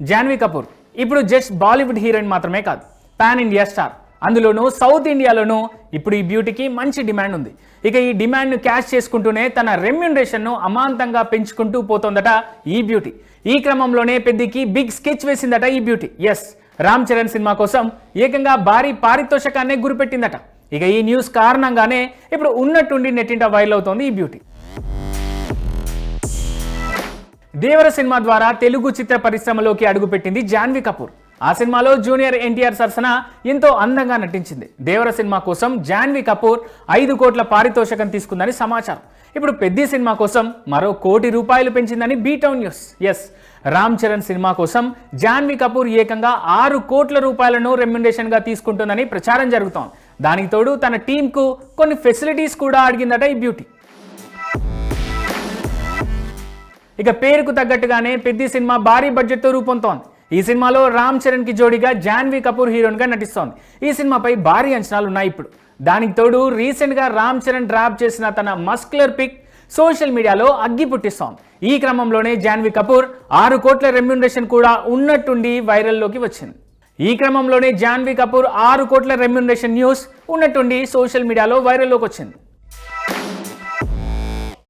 జాన్వీ కపూర్. ఇప్పుడు just Bollywood heroine మాత్రమే కాదు పాన్ ఇండియా స్టార్. అందులోనూ సౌత్ ఇండియాలోనూ ఇప్పుడు ఈ బ్యూటీకి మంచి డిమాండ్ ఉంది. ఇక ఈ డిమాండ్ను క్యాష్ చేసుకుంటూనే తన రెమ్యునరేషన్ను అమాంతంగా పెంచుకుంటూ పోతోందట ఈ బ్యూటీ. ఈ క్రమంలోనే పెద్దికి బిగ్ స్కెచ్ వేసిందట ఈ beauty. Yes Ram Charan cinema కోసం ఏకంగా భారీ పారితోషకాన్నే గురిపెట్టిందట. ఇక ఈ న్యూస్ కారణంగానే ఇప్పుడు ఉన్నట్టుండి నెట్టింట వైరల్ అవుతోంది ఈ బ్యూటీ. దేవర సినిమా ద్వారా తెలుగు చిత్ర పరిశ్రమలోకి అడుగుపెట్టింది జాన్వీ కపూర్. ఆ సినిమాలో జూనియర్ ఎన్టీఆర్ సరసన ఎంతో అందంగా నటించింది. దేవర సినిమా కోసం జాన్వీ కపూర్ ఐదు కోట్ల పారితోషకం తీసుకుందని సమాచారం. ఇప్పుడు పెద్ద సినిమా కోసం మరో కోటి రూపాయలు పెంచిందని B town news. Yes Ram Charan cinema కోసం జాన్వీ కపూర్ ఏకంగా ఆరు కోట్ల రూపాయలను రెమ్యుండేషన్గా తీసుకుంటుందని ప్రచారం జరుగుతోంది. దానికి తోడు తన టీంకు కొన్ని ఫెసిలిటీస్ కూడా అడిగిందట ఈ బ్యూటీ. ఇక పేరుకు తగ్గట్టుగానే పెద్ద సినిమా భారీ బడ్జెట్తో రూపొందుతోంది. ఈ సినిమాలో రామ్ చరణ్కి జోడిగా జాన్వీ కపూర్ హీరోయిన్గా నటిస్తోంది. ఈ సినిమాపై భారీ అంచనాలు ఉన్నాయి ఇప్పుడు. దానికి తోడు రీసెంట్గా రామ్ చరణ్ డ్రాప్ చేసిన తన మస్కులర్ పిక్ సోషల్ మీడియాలో అగ్గి పుట్టిస్తోంది. ఈ క్రమంలోనే జాన్వీ కపూర్ ఆరు కోట్ల రెమ్యునరేషన్ కూడా ఉన్నట్టుండి వైరల్లోకి వచ్చింది. ఈ క్రమంలోనే జాన్వీ కపూర్ ఆరు కోట్ల రెమ్యునరేషన్ న్యూస్ ఉన్నట్టుండి సోషల్ మీడియాలో వైరల్లోకి వచ్చింది.